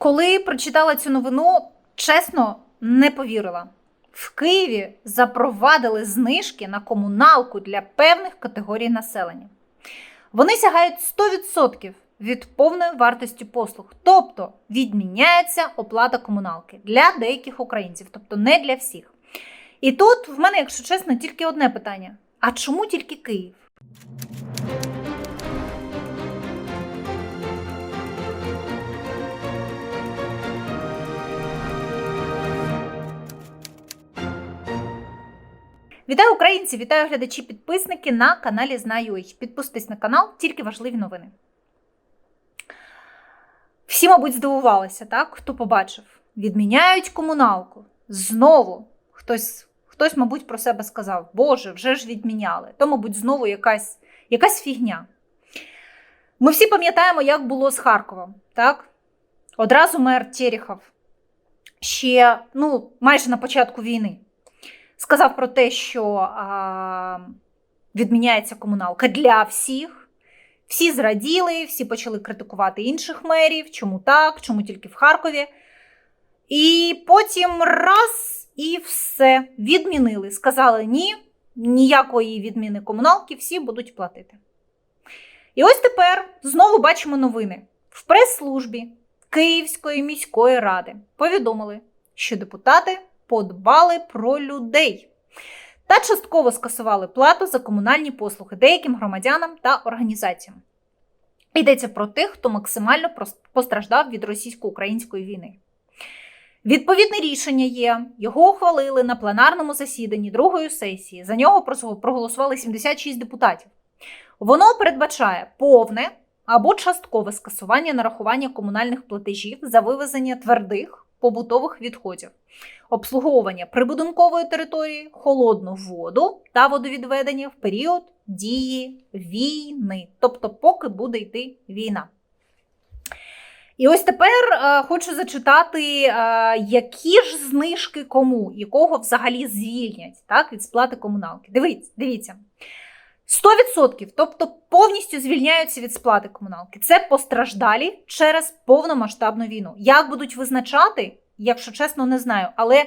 Коли прочитала цю новину, чесно не повірила. В Києві запровадили знижки на комуналку для певних категорій населення. Вони сягають 100% від повної вартості послуг, тобто відміняється оплата комуналки для деяких українців, тобто не для всіх. І тут в мене, якщо чесно, тільки одне питання: а чому тільки Київ? Вітаю українці! Вітаю глядачі, підписники на каналі Знаю їх. Підписуйтесь на канал, тільки важливі новини. Всі, мабуть, здивувалися, так? Хто побачив? Відміняють комуналку. Знову хтось, хтось, мабуть, про себе сказав: Боже, вже ж відміняли. То, мабуть, знову якась, якась фігня. Ми всі пам'ятаємо, як було з Харковом, так? Одразу мер Терехов ще ну, майже на початку війни сказав про те, що а, відміняється комуналка для всіх. Всі зраділи, всі почали критикувати інших мерів, чому так, чому тільки в Харкові. І потім раз і все відмінили. Сказали ні, ніякої відміни комуналки, всі будуть платити. І ось тепер знову бачимо новини. В прес-службі Київської міської ради повідомили, що депутати подбали про людей та частково скасували плату за комунальні послуги деяким громадянам та організаціям. Йдеться про тих, хто максимально постраждав від російсько-української війни. Відповідне рішення є, його ухвалили на пленарному засіданні другої сесії. За нього проголосували 76 депутатів. Воно передбачає повне або часткове скасування нарахування комунальних платежів за вивезення твердих побутових відходів, обслуговування прибудинкової території, холодну воду та водовідведення в період дії війни, тобто, поки буде йти війна. І ось тепер е, хочу зачитати, е, які ж знижки кому, якого взагалі звільнять так, від сплати комуналки. Дивіться, дивіться. 100%, тобто повністю звільняються від сплати комуналки. Це постраждалі через повномасштабну війну. Як будуть визначати, якщо чесно, не знаю. Але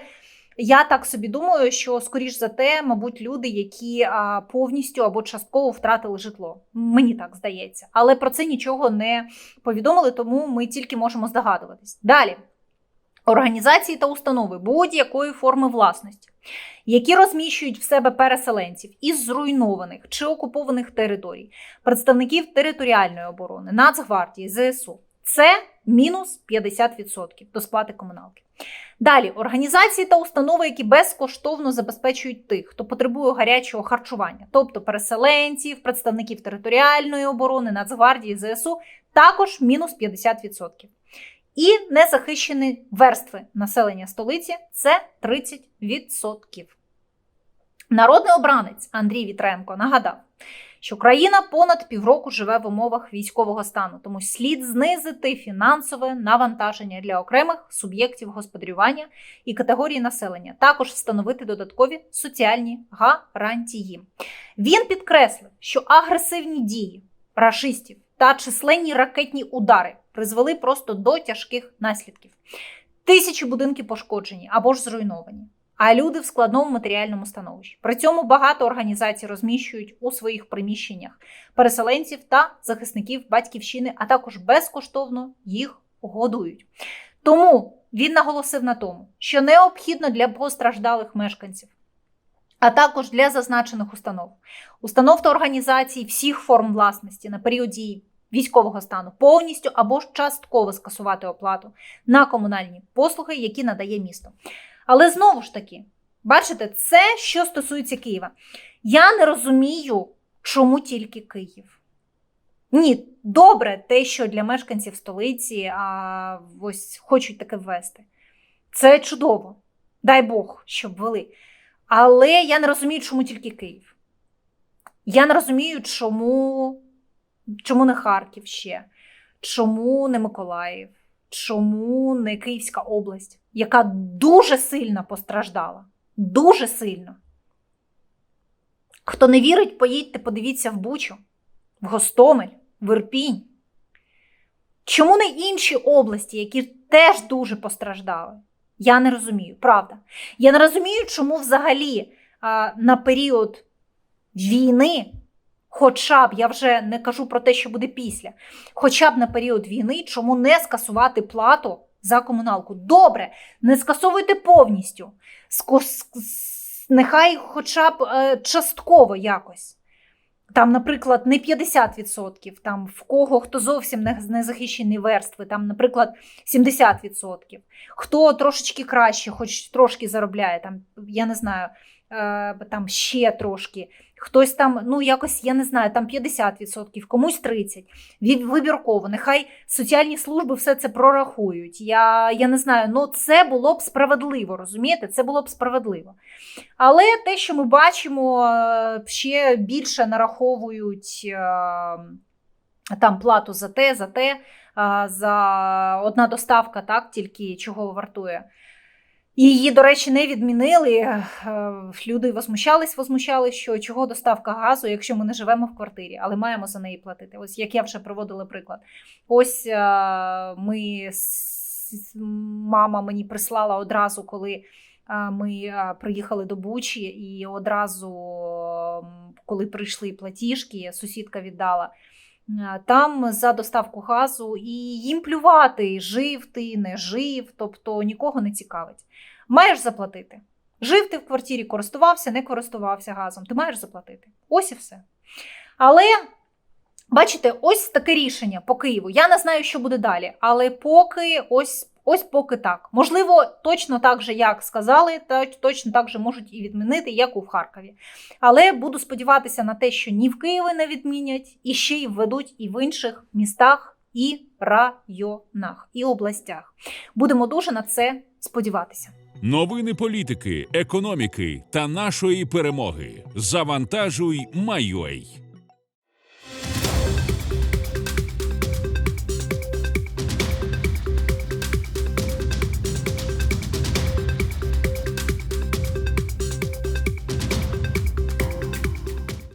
я так собі думаю, що, скоріш за те, мабуть, люди, які повністю або частково втратили житло. Мені так здається. Але про це нічого не повідомили, тому ми тільки можемо здогадуватись. Далі. Організації та установи будь-якої форми власності, які розміщують в себе переселенців із зруйнованих чи окупованих територій, представників територіальної оборони, Нацгвардії, ЗСУ. Це мінус 50% до сплати комуналки. Далі організації та установи, які безкоштовно забезпечують тих, хто потребує гарячого харчування, тобто переселенців, представників територіальної оборони, Нацгвардії, ЗСУ, також мінус 50%. І незахищені верстви населення столиці це 30%. Народний обранець Андрій Вітренко нагадав, що країна понад півроку живе в умовах військового стану, тому слід знизити фінансове навантаження для окремих суб'єктів господарювання і категорії населення, також встановити додаткові соціальні гарантії. Він підкреслив, що агресивні дії рашистів та численні ракетні удари призвели просто до тяжких наслідків. Тисячі будинків пошкоджені або ж зруйновані, а люди в складному матеріальному становищі. При цьому багато організацій розміщують у своїх приміщеннях переселенців та захисників батьківщини, а також безкоштовно їх годують. Тому він наголосив на тому, що необхідно для постраждалих мешканців. А також для зазначених установ, установ та організацій всіх форм власності на період дії військового стану повністю або ж частково скасувати оплату на комунальні послуги, які надає місто. Але знову ж таки, бачите, це що стосується Києва. Я не розумію, чому тільки Київ. Ні, добре, те, що для мешканців столиці а, ось хочуть таке ввести. Це чудово. Дай Бог, щоб ввели. Але я не розумію, чому тільки Київ. Я не розумію, чому чому не Харків ще, чому не Миколаїв, чому не Київська область, яка дуже сильно постраждала. Дуже сильно. Хто не вірить, поїдьте, подивіться в Бучу, в Гостомель, в Ірпінь. Чому не інші області, які теж дуже постраждали. Я не розумію, правда. Я не розумію, чому взагалі а, на період війни, хоча б я вже не кажу про те, що буде після, хоча б на період війни, чому не скасувати плату за комуналку? Добре, не скасовуйте повністю. Нехай хоча б е, частково якось. Там, наприклад, не 50%, там в кого хто зовсім не, не верстви, там, наприклад, 70%. Хто трошечки краще, хоч трошки заробляє, там, я не знаю, там ще трошки. Хтось там, ну якось, я не знаю, там 50%, комусь 30%. Вибірково. Нехай соціальні служби все це прорахують. Я, я не знаю, ну це було б справедливо, розумієте? Це було б справедливо. Але те, що ми бачимо, е, ще більше нараховують е, там плату за те, за те, за одна доставка, так, тільки чого вартує. Її, до речі, не відмінили. Е, Люди возмущались, возмущались, що чого доставка газу, якщо ми не живемо в квартирі, але маємо за неї платити. Ось як я вже приводила приклад. Ось е, ми мама мені прислала одразу, коли ми приїхали до Бучі, і одразу, коли прийшли платіжки, сусідка віддала. А, Там за доставку газу і їм плювати, жив ти, не жив, тобто нікого не цікавить. Маєш заплатити. Жив ти в квартирі, користувався, не користувався газом. Ти маєш заплатити. Ось і все. Але бачите, ось таке рішення по Києву. Я не знаю, що буде далі, але поки ось. Ось поки так. Можливо, точно так же, як сказали, та точно так же можуть і відмінити, як у Харкові. Але буду сподіватися на те, що ні в Києві не відмінять, і ще й введуть і в інших містах, і районах, і областях. Будемо дуже на це сподіватися. Новини політики, економіки та нашої перемоги. Завантажуй, майой.